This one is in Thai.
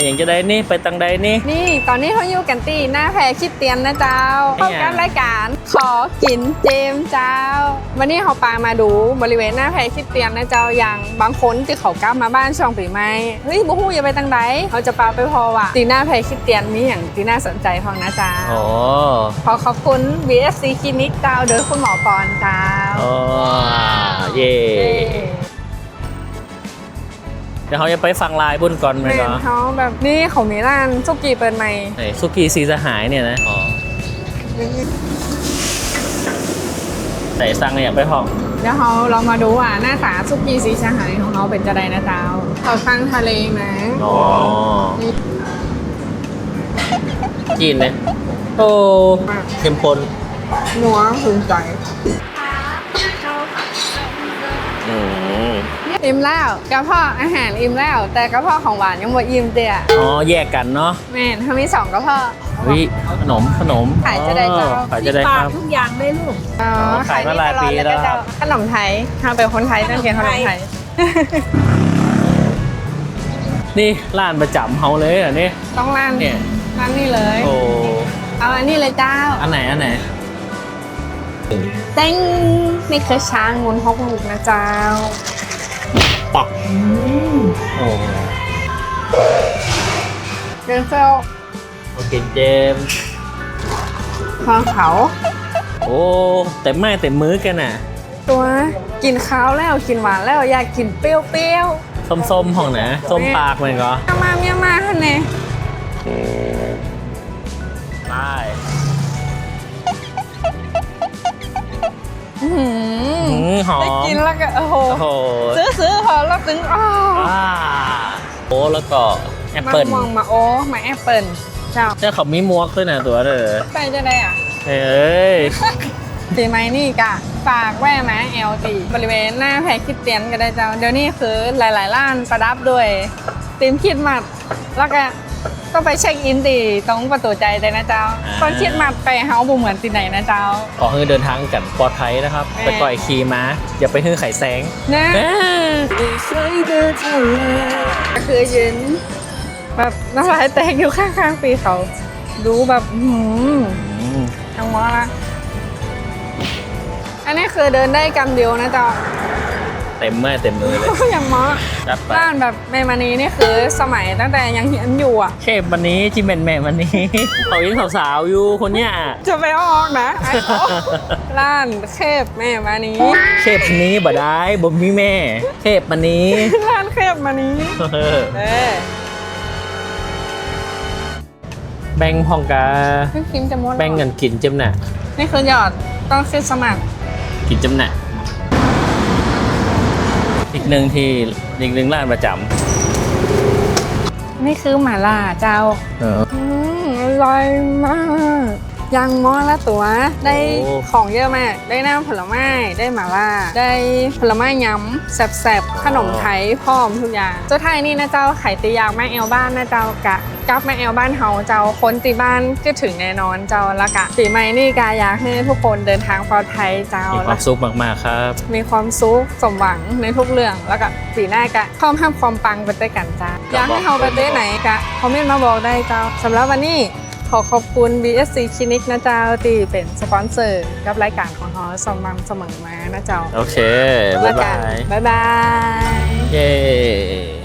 อันอย่างจะได้นี่ไปตังใดนี่ นี่ตอนนี้เขาอยู่กันตีหน้าแพรคิดเตียนนะเจ้าไอ้พบหยังกับรายการ ขอกินเจมส์เจ้า วันนี้เขาปามาดูบริเวณหน้าแพรคิดเตียนนะเจ้าอย่างบางคนที่เขากลับมาบ้านช่วงปีใหม่เฮ้ยบูฮู้อย่าไปตังใดเขาจะปาไปพอว่ะตีหน้าแพรคิดเตียนมีอย่างที่น่าสนใจพองนะเจ้าอ๋อขอขอบคุณ BSC คลินิกเจ้าโดยคุณหมอปอนเจ้าอ๋อเย่ เดี๋ยวเขาจะไปฟังลายบุญก่อนไหมแม่เนาะนเขาแบบนี่เขามีร้านซุกี้เปิดใหม่ไหนสุกี้สีสหายเนี่ยนะอ๋อใส่สั่งอยากไปห้องเดี๋ยวเราเรามาดูว่าหน้าตาซุกี้สีชาหายของเขาเป็นจะไดนะเจ้าเขาข้างทะเลนะอ๋อกินเลยโอ้เข้มข้นนัวถึงใจ อืม อิ่มแล้วกระเพาะอาหารอิ่มแล้ว แต่กระเพาะของหวานยังบ่อิ่มเตี้ยอ๋อแยกกันเนาะแม่นเขามีสองกระเพาะ วิขนมขนมขายจะได้เจ้า อ๋อขายจะได้ครับ ทุกอย่างได้ลูก อ๋อขายมาหลายปีแล้วก็จะขนมไทยถ้าเป็นคนไทยต้องกินขนมไทย นี่ร้านประจำเขาเลยอะนี่ ต้องร้านเนี่ย ร้านนี้เลย โอ้เอาอันนี้เลยเจ้าอันไหนอันไหนเต้งนี่คือช้างงุนฮกลูกนะเจ้า ปักโอ้เกรเซลโอเคเจมส์ของเขาโอ้แต่ไม่แต่มื้อกันน่ะ ตัวกินข้าวแล้วกินหวานแล้วอยากกินเปรี้ยวส้มๆห้องนะส้มปากมันก็ๆเอามาเมียมาฮะเน่ได้อื้อหือ อืมหอได้มกินแล้วก็โอ้โหโอ้โหซื้อซื้อพอแล้วถึงอ้อว้าโอ้แล้วก็แอปมาเปิลมองมาโอ้มาแอปเปิลเจ้าเนี่ยเขามีมวกด้วยนะตัวเด้อไปจะได้อะเอ้ยตีไม้นี่กะฝากแว่มาเอลตีบริเวณหน้าแพรคิดเตียนก็ได้เจ้า เดี๋ยวนี้คือหลายๆร้านประดับด้วยตีมคิดมัดแล้วก็ ต้องไปเช็คอินตีตรงประตูใจเลยนะเจ้าตอนคิดมัดไปเฮาบุเหมือนตีไหนนะเจ้า ขอให้เดินทางกันปลอดภัยนะครับแม่ไปก่อยขี่ม้าอย่าไปฮื้อไข่แสงนะเอ้ยก็คือยืนแบบน้ำลายแตกอยู่ข้างๆปีเขา ดูแบบอื้อหืมอืมทั้งหมดละอันนี้คือเดินได้กำเดียวนะเจ้า เต็มเมื่อเต็มมือเลย อย่างหมอจัดไปบ้านแบบเมมานีนี่คือสมัยตั้งแต่ยังเหียนอยู่อะ เชฟวันนี้จิมเป็นแม่วันนี้เขายังสาวๆอยู่คนเนี้ยจะไปเอาออกนะไอ้เขาร้านเคบแม่มานีเชฟคนนี้บ่ได้บ่มีแม่เชฟวันนี้ร้านเคบมานีเออเออแบ่งพองกาพี่คิมจะมดแบ่งกันกินจำหน่ะนี่คือหยอดต้องขึ้นสมัครกินจำหน่ะ อีกหนึ่งที่อีกหนึ่งร้านประจนี่คือหม่าล่าเจ้าำเออ อืมอร่อยมาก ยังมอละตัว ได้โอ้ ของเยอะมาก ได้น้ำผลไม้ ได้หม่าล่า ได้ผลไม้ยำแซ่บๆ ขนมไทยพร้อมทุกอย่าง เจ้าไทยนี่นะเจ้าไข่ตียางแม่แอลบ้านนะเจ้ากะกับแม่แอลบ้านเฮาเจ้าคนตีบ้านก็ถึงแน่นอนเจ้าละกะปีใหม่นี่กาอยากให้ทุกคนเดินทางปลอดภัยเจ้ามีความสุขมากๆครับ มีความสุขสมหวังในทุกเรื่องแล้วก็ปีหน้ากะพร้อมห้ามความปังไปด้วยกันจ้าอยากให้เฮาไปได้ไหนกะคอมเมนต์มาบอกได้เจ้าสำหรับวันนี้ ขอขอบคุณ BSC คลินิกนะเจ้าที่เป็นสปอนเซอร์กับรายการของเราสม่ำเสมอมานะเจ้าโอเค บ๊ายบาย บ๊ายบาย เย้